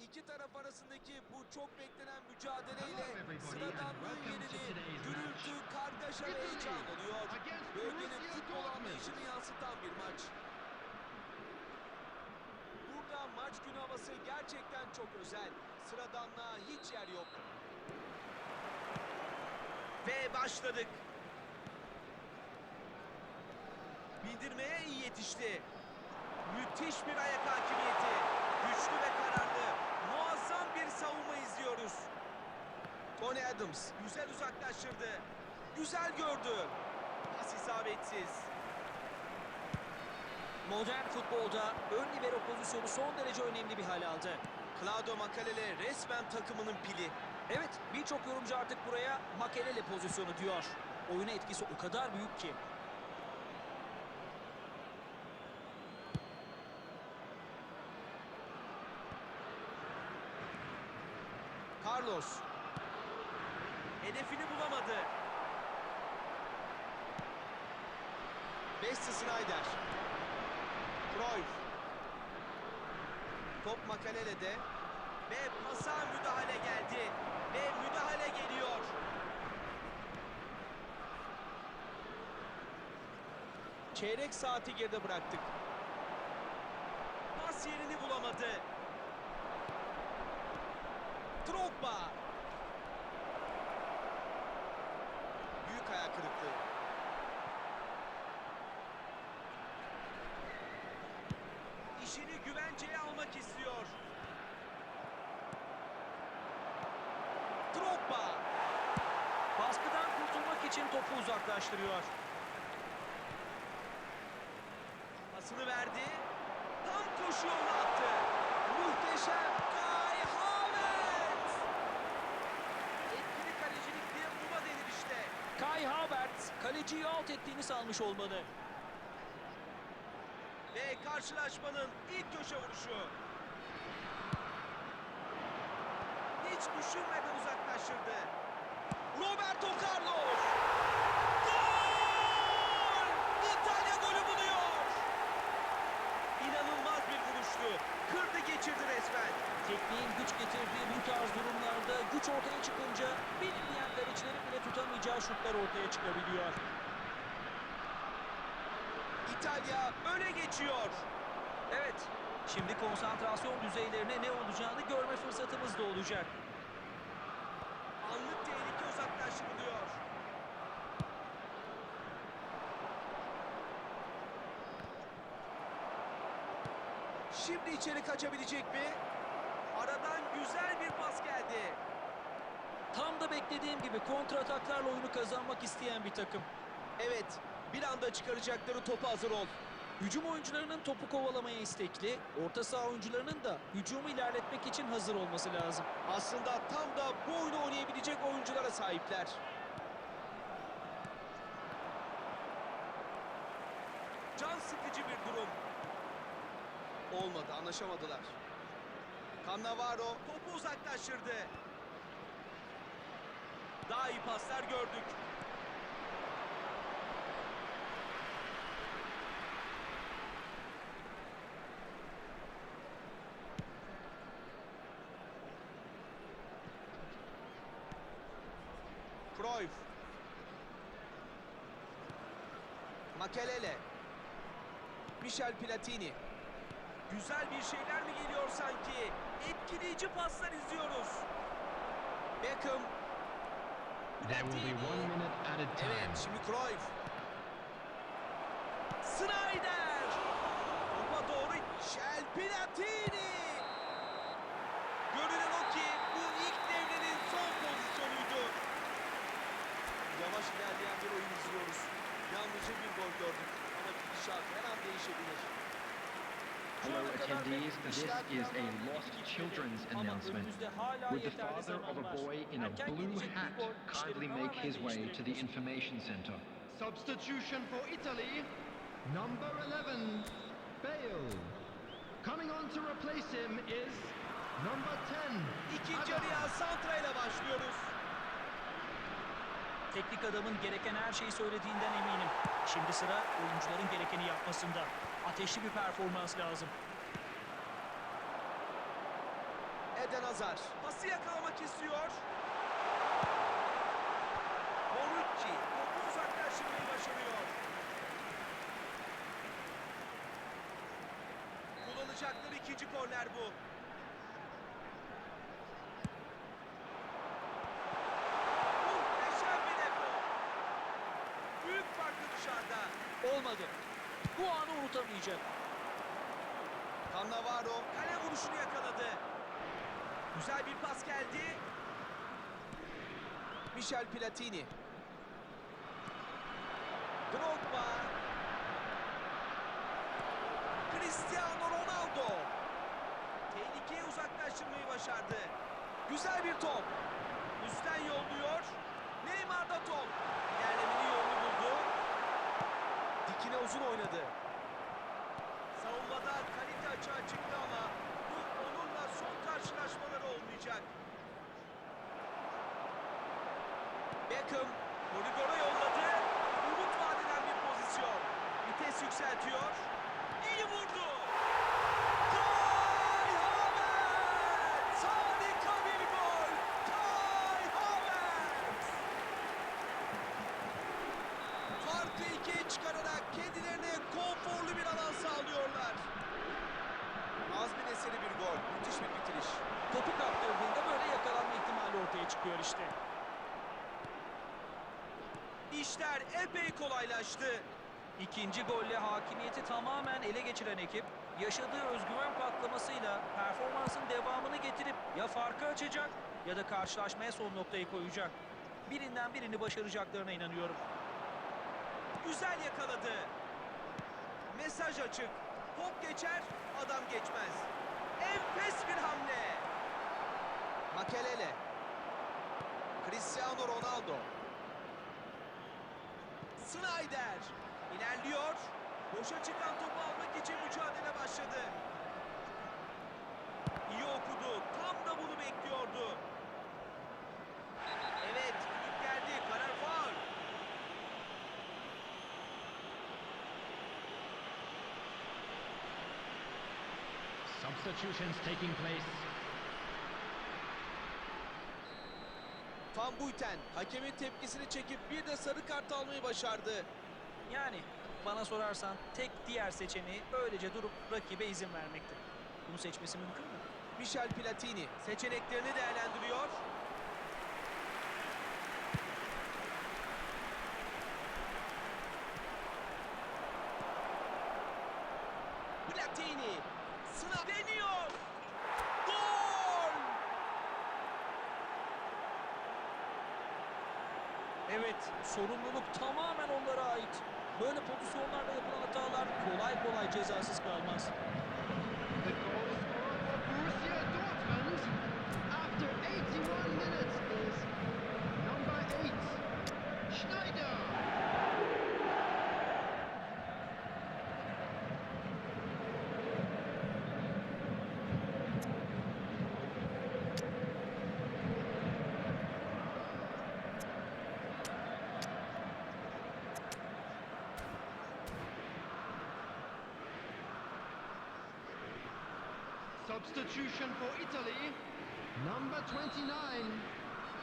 İki taraf arasındaki bu çok beklenen mücadeleyle sıradanlığın yerini gürültü, kargaşa ve heyecan alıyor. Bölgenin futbol anlayışını yansıtan bir maç. Burada maç günü havası gerçekten çok özel. Sıradanlığa hiç yer yok. Ve başladık. Bildirmeye iyi yetişti. Müthiş bir ayak hakimiyeti. Güçlü ve kararlı. İzliyoruz. Tony Adams güzel uzaklaştırdı. Güzel gördü. Pas isabetsiz. Modern futbolda ön libero pozisyonu son derece önemli bir hal aldı. Claudio Makalele resmen takımının pili. Evet, birçok yorumcu artık buraya Makelele pozisyonu diyor. Oyuna etkisi o kadar büyük ki. Carlos. Hedefini bulamadı. Beste Snyder. Cruyff. Top Makalele'de. Ve pasa müdahale geldi. Ve müdahale geliyor. Çeyrek saati geride bıraktık. Pas yerini bulamadı. Drogba. Büyük hayal kırıklığı. İşini güvenceye almak istiyor. Drogba. Baskıdan kurtulmak için topu uzaklaştırıyor. Pasını verdi. Tam koşu yoluna attı. Muhteşem. Kai Havertz kaleciyi alt ettiğini sanmış olmalı. Ve karşılaşmanın ilk köşe vuruşu. Hiç düşünmeden uzaklaştırdı. Roberto Carlos. Gol! İtalya golü buluyor. İnanılmaz bir vuruştu. Kırdı geçirdi resmen. Tekniğin güç getirdiği bu tarz durumlarda güç ortaya çıkınca bilinmeyen kalecilerin bile tutamayacağı şutlar ortaya çıkabiliyor. İtalya öne geçiyor. Evet, şimdi konsantrasyon düzeylerine ne olacağını görme fırsatımız da olacak. Anlık tehlike uzaklaştırılıyor. Şimdi içeri kaçabilecek mi? Güzel bir pas geldi. Tam da beklediğim gibi kontra ataklarla oyunu kazanmak isteyen bir takım. Evet, bir anda çıkaracakları topu hazır ol. Hücum oyuncularının topu kovalamaya istekli, orta saha oyuncularının da hücumu ilerletmek için hazır olması lazım. Aslında tam da bu oyunu oynayabilecek oyunculara sahipler. Can sıkıcı bir durum. Olmadı, anlaşamadılar. Cannavaro topu uzaklaştırdı. Daha iyi paslar gördük. Cruyff. Makelele. Michel Platini. Güzel bir şeyler mi geliyor sanki? Etkileyici paslar izliyoruz. Beckham. There will be one minute added time. Evet, şimdi Cruyff. Snyder. Topa doğru Michel Platini. Görünen o ki bu ilk devrenin son pozisyonuydu. Yavaş ilerleyen bir oyun izliyoruz. Yalnızca bir gol gördük. Ama gidişat her an değişebilir. Hello attendees, this is a Lost Children's announcement. Would the father of a boy in a blue hat kindly make his way to the information center? Substitution for Italy, number 11, Bale. Coming on to replace him is number 10, İkinci yarıya Santra ile başlıyoruz. Teknik adamın gereken her şeyi söylediğinden eminim. Şimdi sıra oyuncuların gerekeni yapmasında. Ateşli bir performans lazım. Eden Hazar. Pası yakalamak istiyor. Bonucci topu uzaklaştırmayı başarıyor. Kullanacakları ikinci korner bu. Muhteşem bir depo. Büyük farklı dışarıda. Olmadı. Bu anı unutamayacak. Cannavaro kale vuruşunu yakaladı. Güzel bir pas geldi. Michel Platini. Drogba. Cristiano Ronaldo. Tehlikeyi uzaklaştırmayı başardı. Güzel bir top. Üstten yolluyor. Neymar'da top. Buldu. Dikine uzun oynadı. Savunmada kalite açığa çıktı ama bu onunla son karşılaşmaları olmayacak. Beckham koridora yolladı. Umut vadeden bir pozisyon. Vites yükseltiyor. İyi vurdu. Kai Havertz! Harika bir gol. Kai Havertz! Farkı ikiye çıkararak kendilerine konforlu bir alan sağlıyorlar. Azmin eseri bir gol. Müthiş bir bitiriş. Topu kaptırdığında böyle yakalanma ihtimali ortaya çıkıyor işte. İşler epey kolaylaştı. İkinci golle hakimiyeti tamamen ele geçiren ekip yaşadığı özgüven patlamasıyla performansın devamını getirip ya farkı açacak ya da karşılaşmaya son noktayı koyacak. Birinden birini başaracaklarına inanıyorum. Güzel yakaladı. Mesaj açık. Top geçer, adam geçmez. Enfes bir hamle. Makelele. Cristiano Ronaldo. Snyder. ilerliyor. Boşa çıkan topu almak için mücadele başladı. İyi okudu. Tam da bunu bekliyordu. Evet, geldi. Karar Substitutions taking place. Van Buiten hakemin tepkisini çekip bir de sarı kart almayı başardı. Yani bana sorarsan tek diğer seçeneği öylece durup rakibe izin vermekti. Bunu seçmesi mümkün mü? Michel Platini seçeneklerini değerlendiriyor. Platini sınav deniyor. Gol! Evet, sorumluluk tamamen onlara ait. Böyle pozisyonlarda yapılan hatalar kolay kolay cezasız kalmaz. Substitution for Italy, number 29,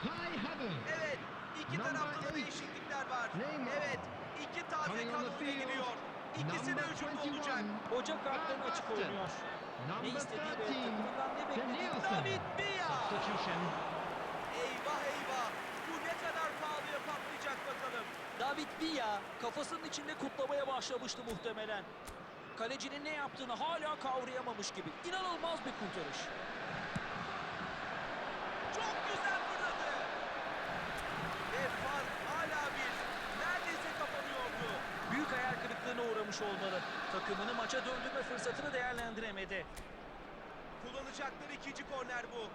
Kai Havertz. Evet, iki Number tarafta da eight. değişiklikler var. Neymar. Evet, iki taze kadroya giriyor. İkisi de number hücumda 21, olacak. Hoca kartlarını açık oynuyor. Ne Number istediği ve 13, takımından ne beklediği. David Villa. Substitution. Eyvah eyvah. Bu ne kadar pahalıya patlayacak bakalım. David Villa kafasının içinde kutlamaya başlamıştı muhtemelen. Kalecinin ne yaptığını hala kavrayamamış gibi. İnanılmaz bir kurtarış. Çok güzel fırladı. Ve fark hala bir. Neredeyse kapanıyordu. Büyük hayal kırıklığına uğramış olmalı. Takımını maça döndürme fırsatını değerlendiremedi. Kullanacakları ikinci korner bu.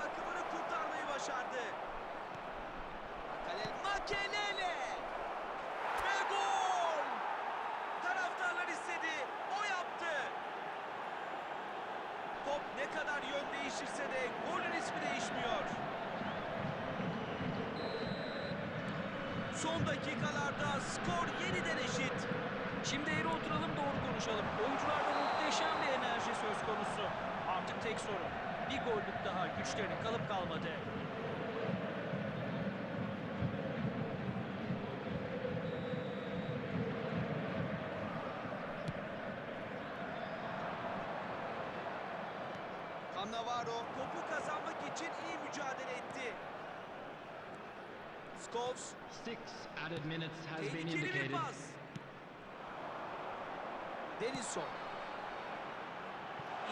Takımını kurtarmayı başardı. Makelele! Ve gol! Taraftarlar istedi. O yaptı. Top ne kadar yön değişirse de golün ismi değişmiyor. Son dakikalarda skor yeniden eşit. Şimdi eğri oturalım doğru konuşalım. Oyuncularda muhteşem tek sorun. Bir gollük daha güçlerinin kalıp kalmadı. Cannavaro topu kazanmak için iyi mücadele etti. Scholes Six added minutes has been bir indicated. pas. Denilson.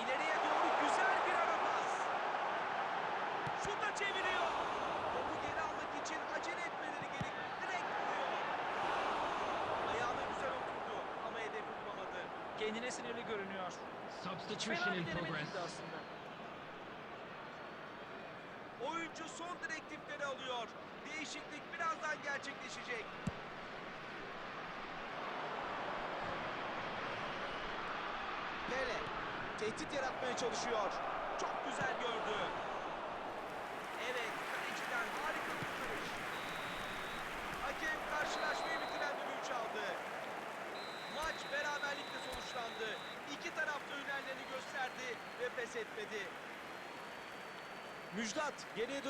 İleriye doğru güzel bir ara pas. Şuta çeviriyor. Topu geri almak için acele etmeleri gerek. Direkt vuruyor. Ayağına güzel oturdu ama hedefi bulamadı. Kendine sinirli görünüyor. Substitution in progress. aslında. Oyuncu son direktifleri alıyor. Değişiklik birazdan gerçekleşecek. Pele tehdit yaratmaya çalışıyor. Çok güzel gördü. Evet, kaleciden harika kurtarış. Hakem karşılaşmayı bitiren düdüğü çaldı. Maç beraberlikle sonuçlandı. İki taraf da hünerlerini gösterdi ve pes etmedi. Müjdat geriye dönüp